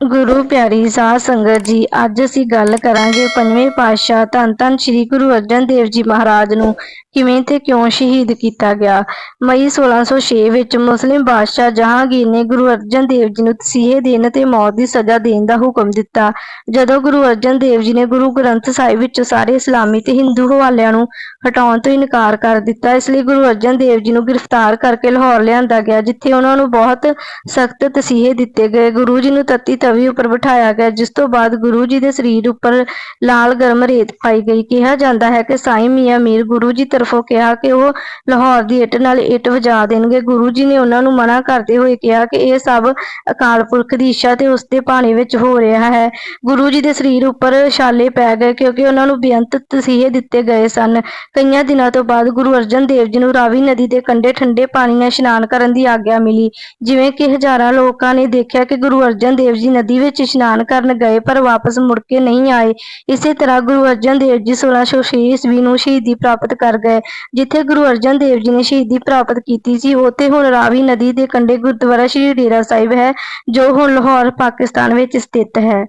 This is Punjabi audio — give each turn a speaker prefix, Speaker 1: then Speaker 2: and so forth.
Speaker 1: ਗੁਰੂ ਪਿਆਰੀ ਸਾਧ ਸੰਗਤ ਜੀ, ਅੱਜ ਅਸੀਂ ਗੱਲ ਕਰਾਂਗੇ ਪੰਜਵੇਂ ਪਾਤਸ਼ਾਹ ਧੰਨ ਧੰਨ ਸ੍ਰੀ ਗੁਰੂ ਅਰਜਨ ਦੇਵ ਜੀ ਮਹਾਰਾਜ ਨੂੰ ਕਿਵੇਂ ਤੇ ਕਿਉਂ ਸ਼ਹੀਦ ਕੀਤਾ ਗਿਆ। ਮਈ 1606 ਵਿੱਚ ਮੁਸਲਿਮ ਬਾਦਸ਼ਾਹ ਜਹਾਂਗੀਰ ਨੇ ਗੁਰੂ ਅਰਜਨ ਦੇਵ ਜੀ ਨੂੰ ਤਸੀਹੇ ਦੇਣ ਤੇ ਮੌਤ ਦੀ ਸਜ਼ਾ ਦੇਣ ਦਾ ਹੁਕਮ ਦਿੱਤਾ। ਜਦੋਂ ਗੁਰੂ ਅਰਜਨ ਦੇਵ ਜੀ ਨੇ ਗੁਰੂ ਗ੍ਰੰਥ ਸਾਹਿਬ ਵਿੱਚੋਂ ਸਾਰੇ ਇਸਲਾਮੀ ਤੇ ਹਿੰਦੂ ਹਵਾਲਿਆਂ ਨੂੰ ਹਟਾਉਣ ਤੋਂ ਇਨਕਾਰ ਕਰ ਦਿੱਤਾ, ਇਸ ਲਈ ਗੁਰੂ ਅਰਜਨ ਦੇਵ ਜੀ ਨੂੰ ਗ੍ਰਿਫਤਾਰ ਕਰਕੇ ਲਾਹੌਰ ਲਿਆਂਦਾ ਗਿਆ, ਜਿੱਥੇ ਉਹਨਾਂ ਨੂੰ ਬਹੁਤ ਸਖਤ ਤਸੀਹੇ ਦਿੱਤੇ ਗਏ। ਗੁਰੂ ਜੀ ਨੂੰ ਤੱਤੀ ਤਵੀ ਉੱਪਰ ਬਿਠਾਇਆ ਗਿਆ, ਜਿਸ ਤੋਂ ਬਾਅਦ ਗੁਰੂ ਜੀ ਦੇ ਸਰੀਰ ਉੱਪਰ ਲਾਲ ਗਰਮ ਰੇਤ ਪਾਈ ਗਈ। ਕਿਹਾ ਜਾਂਦਾ ਹੈ ਕਿ ਸਾਈਂ ਮੀਆਂ ਮੀਰ ਗੁਰੂ ਜੀ ਤਰਫੋਂ ਕਿਹਾ ਕਿ ਉਹ ਲਾਹੌਰ ਦੀ ਇੱਟ ਨਾਲ ਇੱਟ ਵਜਾ ਦੇਣਗੇ। ਗੁਰੂ ਜੀ ਨੇ ਉਹਨਾਂ ਨੂੰ ਮਨਾ ਕਰਦੇ ਹੋਏ ਕਿਹਾ ਕਿ ਇਹ ਸਭ ਅਕਾਲ ਪੁਰਖ ਦੀ ਇੱਛਾ ਤੇ ਉਸ ਦੇ ਭਾਣੇ ਵਿੱਚ ਹੋ ਰਿਹਾ ਹੈ। ਗੁਰੂ ਜੀ ਦੇ ਸਰੀਰ ਉੱਪਰ ਛਾਲੇ ਪੈ ਗਏ ਕਿਉਂਕਿ ਉਹਨਾਂ ਨੂੰ ਬੇਅੰਤ ਤਸੀਹੇ ਦਿੱਤੇ ਗਏ ਸਨ। ਕਈਆਂ ਦਿਨਾਂ ਤੋਂ ਬਾਅਦ ਗੁਰੂ ਅਰਜਨ ਦੇਵ ਜੀ ਨੂੰ ਰਾਵੀ ਨਦੀ ਦੇ ਕੰਢੇ ਠੰਡੇ ਪਾਣੀ ਨਾਲ ਇਸ਼ਨਾਨ ਕਰਨ ਦੀ ਆਗਿਆ ਮਿਲੀ। ਜਿਵੇਂ ਕਿ ਹਜ਼ਾਰਾਂ ਲੋਕਾਂ ਨੇ ਦੇਖਿਆ ਕਿ ਗੁਰੂ ਅਰਜਨ ਦੇਵ ਜੀ ਨਦੀ ਵਿੱਚ ਇਸ਼ਨਾਨ ਕਰਨ ਗਏ, ਪਰ ਵਾਪਸ ਮੁੜ ਕੇ ਨਹੀਂ ਆਏ। ਇਸੇ ਤਰ੍ਹਾਂ ਗੁਰੂ ਅਰਜਨ ਦੇਵ ਜੀ 1606 ਈਸਵੀ ਨੂੰ ਸ਼ਹੀਦੀ ਪ੍ਰਾਪਤ ਕਰ ਗਏ। ਜਿੱਥੇ ਗੁਰੂ ਅਰਜਨ ਦੇਵ ਜੀ ਨੇ ਸ਼ਹੀਦੀ ਪ੍ਰਾਪਤ ਕੀਤੀ ਸੀ, ਉੱਥੇ ਹੁਣ ਰਾਵੀ ਨਦੀ ਦੇ ਕੰਢੇ ਗੁਰਦੁਆਰਾ ਸ਼੍ਰੀ ਡੇਰਾ ਸਾਹਿਬ ਹੈ, ਜੋ ਹੁਣ ਲਾਹੌਰ, ਪਾਕਿਸਤਾਨ ਵਿੱਚ ਸਥਿਤ ਹੈ।